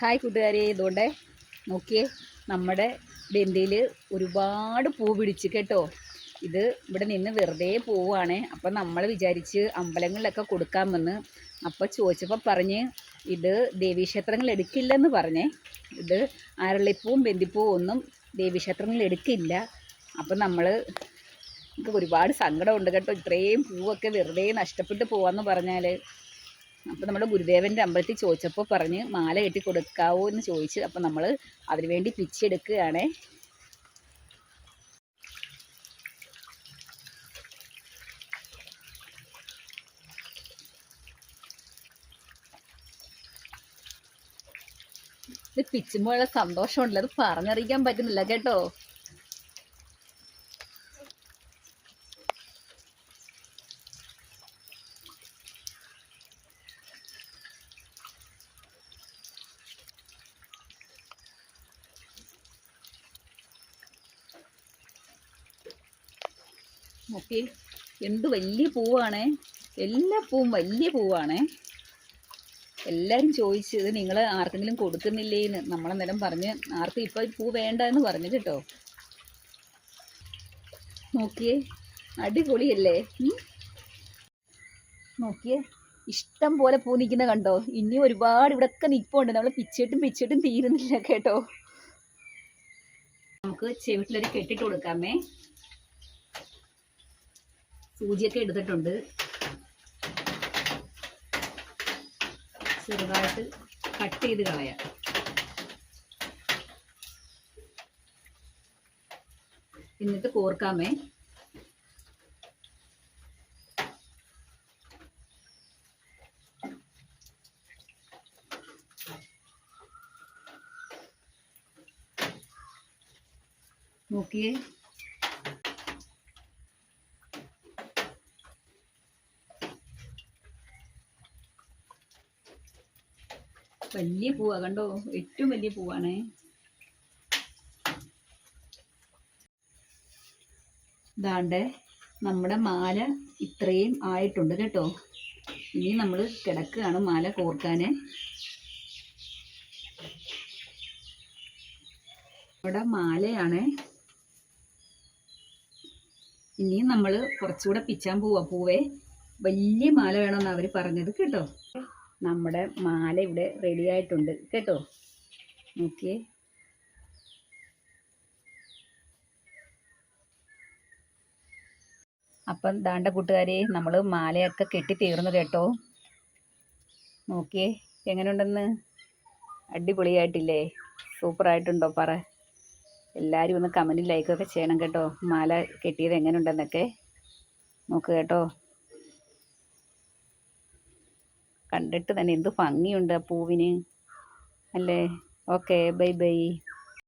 Hi കൂട്ടുകാരെ ഇതുകൊണ്ട് നോക്കിയേ നമ്മുടെ ബന്ദിയിൽ ഒരുപാട് പൂ പിടിച്ച് കേട്ടോ. ഇത് ഇവിടെ നിന്ന് വെറുതെ പോവുകയാണ് അപ്പം നമ്മൾ വിചാരിച്ച് അമ്പലങ്ങളിലൊക്കെ കൊടുക്കാമെന്ന് അപ്പോൾ ചോദിച്ചപ്പോൾ പറഞ്ഞ് ഇത് ദേവീക്ഷേത്രങ്ങൾ എടുക്കില്ലെന്ന് പറഞ്ഞേ. ഇത് അരളിപ്പൂവും ബന്ദിപ്പൂവും ഒന്നും ദേവീക്ഷേത്രങ്ങളിൽ എടുക്കില്ല. അപ്പം നമ്മൾ ഒരുപാട് സങ്കടമുണ്ട് കേട്ടോ. ഇത്രയും പൂവൊക്കെ വെറുതെ നഷ്ടപ്പെട്ട് പോവാന്ന് പറഞ്ഞാൽ അപ്പോൾ നമ്മുടെ ഗുരുദേവന്റെ അമ്പലത്തിൽ ചോദിച്ചപ്പോൾ പറഞ്ഞ് മാല കെട്ടി കൊടുക്കാവോ എന്ന് ചോദിച്ച് അപ്പോൾ നമ്മൾ അതിന് വേണ്ടി പിച്ചെടുക്കുകയാണേ ഇത് പിച്ചുമ്പോഴുള്ള സന്തോഷമുണ്ടല്ലോ അത് പറഞ്ഞറിയിക്കാൻ പറ്റുന്നില്ല കേട്ടോ. നോക്കി. എന്ത് വലിയ പൂവാണേ. എല്ലാ പൂവും വലിയ പൂവാണേ. എല്ലാവരും ചോദിച്ചു ഇത് നിങ്ങൾ ആർക്കെങ്കിലും കൊടുക്കുന്നില്ലേന്ന്? നമ്മളന്നേരം പറഞ്ഞ് ആർക്കും ഇപ്പോൾ പൂ വേണ്ട എന്ന് പറഞ്ഞു കേട്ടോ. നോക്കിയേ അടിപൊളിയല്ലേ? നോക്കിയേ ഇഷ്ടം പോലെ പൂ നിൽക്കുന്ന കണ്ടോ? ഇനിയും ഒരുപാട് ഇവിടെയൊക്കെ നിൽപ്പുണ്ട്. നമ്മൾ പിച്ചിട്ടും പിച്ചിട്ടും തീരുന്നില്ല കേട്ടോ. നമുക്ക് ചെവിട്ടിലൊരു കെട്ടിട്ട് കൊടുക്കാമേ. സൂചിയൊക്കെ എടുത്തിട്ടുണ്ട്. ചെറുതായിട്ട് കട്ട് ചെയ്ത് കളയാം. എന്നിട്ട് കോർക്കാമേ. നോക്കിയേ. വലിയ പൂവാ കണ്ടോ? ഏറ്റവും വലിയ പൂവാണേ. ഇതാണ്ട് നമ്മുടെ മാല ഇത്രയും ആയിട്ടുണ്ട് കേട്ടോ. ഇനി നമ്മൾ കിടക്കുകയാണ് മാല കോർക്കാൻ ഇവിടെ മാലയാണ്. ഇനി നമ്മൾ കുറച്ചുകൂടെ പിച്ചാൻ പോവാ പൂവേ. വലിയ മാല വേണമെന്നാണ് അവർ പറഞ്ഞത് കേട്ടോ. നമ്മുടെ മാല ഇവിടെ റെഡി ആയിട്ടുണ്ട്. കേട്ടോ? നോക്കിയേ. അപ്പം ദാണ്ട കൂട്ടുകാരെ നമ്മൾ മാലയൊക്കെ കെട്ടി തീർന്നു കേട്ടോ. നോക്കിയേ എങ്ങനെയുണ്ടെന്ന് അടിപൊളിയായിട്ടില്ലേ? സൂപ്പറായിട്ടുണ്ടോ പറ. എല്ലാവരും ഒന്ന് കമന്റിൽ ലൈക്കൊക്കെ ചെയ്യണം കേട്ടോ. മാല കെട്ടിയത് എങ്ങനെയുണ്ടെന്നൊക്കെ നോക്ക് കേട്ടോ. കണ്ടിട്ട് തന്നെ എന്ത് ഭംഗിയുണ്ട് ആ പൂവിന്. അല്ലേ? Okay bye bye